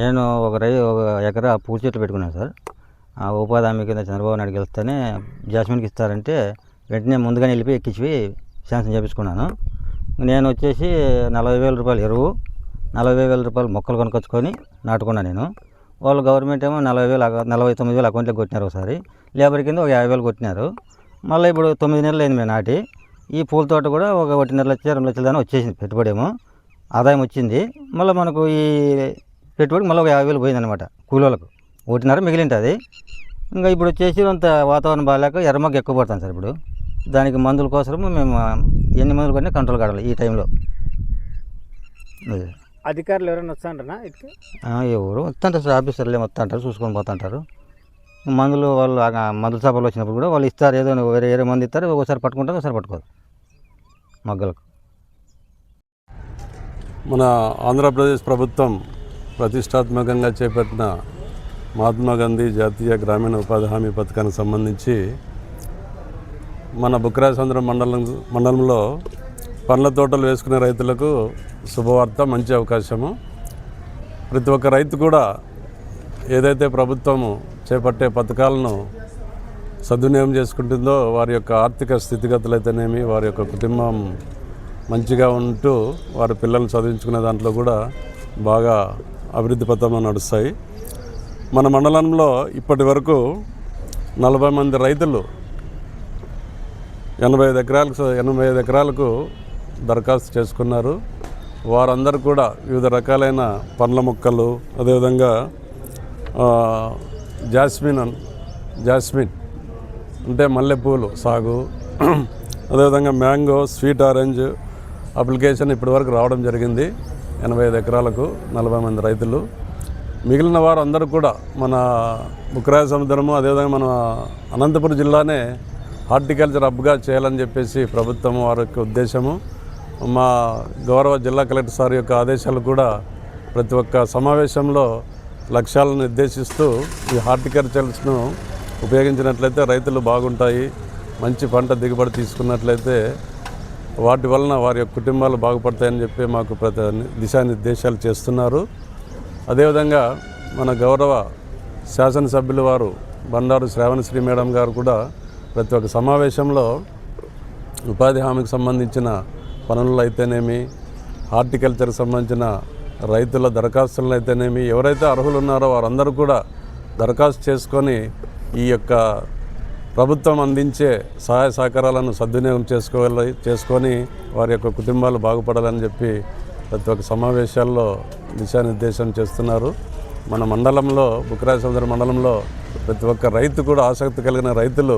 నేను ఒక రై ఒక ఎకరా పూల చెట్లు పెట్టుకున్నాను సార్. ఆ ఉపాధి హామీ కింద చంద్రబాబు నాయుడు గెలిస్తేనే జాస్మిన్కి ఇస్తారంటే వెంటనే ముందుగానే వెళ్ళిపోయి ఎక్కించి శాంక్షన్ చేపించుకున్నాను. నేను వచ్చేసి నలభై వేల రూపాయలు ఎరువు నలభై వేల రూపాయలు మొక్కలు కొనుక్కొచ్చుకొని నాటుకున్నాను నేను. వాళ్ళు గవర్నమెంట్ ఏమో నలభై వేలు నలభై తొమ్మిది వేలు అకౌంట్లో కొట్టినారు ఒకసారి. లేబర్ కింద ఒక యాభై వేలు కొట్టినారు. మళ్ళీ ఇప్పుడు తొమ్మిది నెలలు అయింది మేము నాటి. ఈ పూల తోట కూడా ఒక ఒకటి నెల లక్ష రెండు లక్షల దాని వచ్చేసింది పెట్టుబడి ఏమో. ఆదాయం వచ్చింది. మళ్ళీ మనకు ఈ పెట్టుబడి మళ్ళీ ఒక యాభై వేలు పోయిందనమాట కూలీలకు ఒకటిన్నర మిగిలింటుంది ఇంకా ఇప్పుడు వచ్చేసి అంత వాతావరణం బాగాలేక ఎర్రమగ్గ ఎక్కువ పడుతుంది సార్ ఇప్పుడు. దానికి మందుల కోసము మేము ఎన్ని మందులు కొన్నా కంట్రోల్ కావాలి ఈ టైంలో. అధికారులు ఎవరైనా వస్తాంటారా ఎవరు వస్తుంటారు సార్ ఆఫీసర్లు ఏమో వస్తుంటారు చూసుకొని పోతుంటారు మందులు వాళ్ళు మందుల చేపలు వచ్చినప్పుడు కూడా వాళ్ళు ఇస్తారు ఏదో వేరే వేరే మంది ఇస్తారు ఒకసారి పట్టుకుంటారు ఒకసారి పట్టుకోరు మొగ్గలకు. మన ఆంధ్రప్రదేశ్ ప్రభుత్వం ప్రతిష్టాత్మకంగా చేపట్టిన మహాత్మా గాంధీ జాతీయ గ్రామీణ ఉపాధి హామీ పథకానికి సంబంధించి మన బుక్రాసంద్రం మండలం మండలంలో పండ్ల తోటలు వేసుకునే రైతులకు శుభవార్త మంచి అవకాశము. ప్రతి ఒక్క రైతు కూడా ఏదైతే ప్రభుత్వము చేపట్టే పథకాలను సద్వినియోగం చేసుకుంటుందో వారి యొక్క ఆర్థిక స్థితిగతులు అయితేనేమి వారి యొక్క కుటుంబం మంచిగా ఉంటూ వారి పిల్లల్ని చదివించుకునే దాంట్లో కూడా బాగా అభివృద్ధి పథంలో నడుస్తాయి. మన మండలంలో ఇప్పటి వరకు నలభై మంది రైతులు ఎనభై ఐదు ఎకరాలకు ఎనభై ఐదు ఎకరాలకు దరఖాస్తు చేసుకున్నారు. వారందరూ కూడా వివిధ రకాలైన పండ్ల మొక్కలు అదేవిధంగా జాస్మిన్ జాస్మిన్ అంటే మల్లెపూలు సాగు అదేవిధంగా మ్యాంగో స్వీట్ ఆరెంజ్ అప్లికేషన్ ఇప్పటివరకు రావడం జరిగింది. ఎనభై ఐదు ఎకరాలకు నలభై మంది రైతులు. మిగిలిన వారు అందరూ కూడా మన బుక్రాయ సముద్రము అదేవిధంగా మన అనంతపురం జిల్లానే హార్టికల్చర్ హబ్గా చేయాలని చెప్పేసి ప్రభుత్వం వారి యొక్క ఉద్దేశము. మా గౌరవ జిల్లా కలెక్టర్ సార్ యొక్క ఆదేశాలు కూడా ప్రతి ఒక్క సమావేశంలో లక్ష్యాలను నిర్దేశిస్తూ ఈ హార్టికల్చర్స్ను ఉపయోగించినట్లయితే రైతులు బాగుంటాయి మంచి పంట దిగుబడి తీసుకున్నట్లయితే వాటి వలన వారి యొక్క కుటుంబాలు బాగుపడతాయని చెప్పి మాకు ప్రతి దిశానిర్దేశాలు చేస్తున్నారు. అదేవిధంగా మన గౌరవ శాసనసభ్యులు వారు బండారు శ్రావణశ్రీ మేడం గారు కూడా ప్రతి ఒక్క సమావేశంలో ఉపాధి హామీకి సంబంధించిన పనులు అయితేనేమి హార్టికల్చర్కి సంబంధించిన రైతుల దరఖాస్తులను అయితేనేమి ఎవరైతే అర్హులు ఉన్నారో వారందరూ కూడా దరఖాస్తు చేసుకొని ఈ యొక్క ప్రభుత్వం అందించే సహాయ సహకారాలను సద్వినియోగం చేసుకోవాలి చేసుకొని వారి యొక్క కుటుంబాలు బాగుపడాలని చెప్పి ప్రతి ఒక్క సమావేశాల్లో దిశానిర్దేశం చేస్తున్నారు. మన మండలంలో బుక్రాయ సముద్ర మండలంలో ప్రతి ఒక్క రైతు కూడా ఆసక్తి కలిగిన రైతులు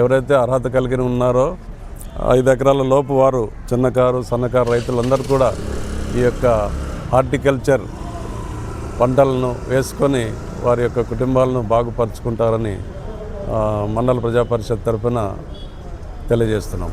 ఎవరైతే అర్హత కలిగిన ఉన్నారో ఐదు ఎకరాల లోపు వారు చిన్నకారు సన్నకారు రైతులందరూ కూడా ఈ యొక్క హార్టికల్చర్ పంటలను వేసుకొని వారి యొక్క కుటుంబాలను బాగుపరుచుకుంటారని మండల ప్రజా పరిషత్ తరఫున తెలియజేస్తున్నాం.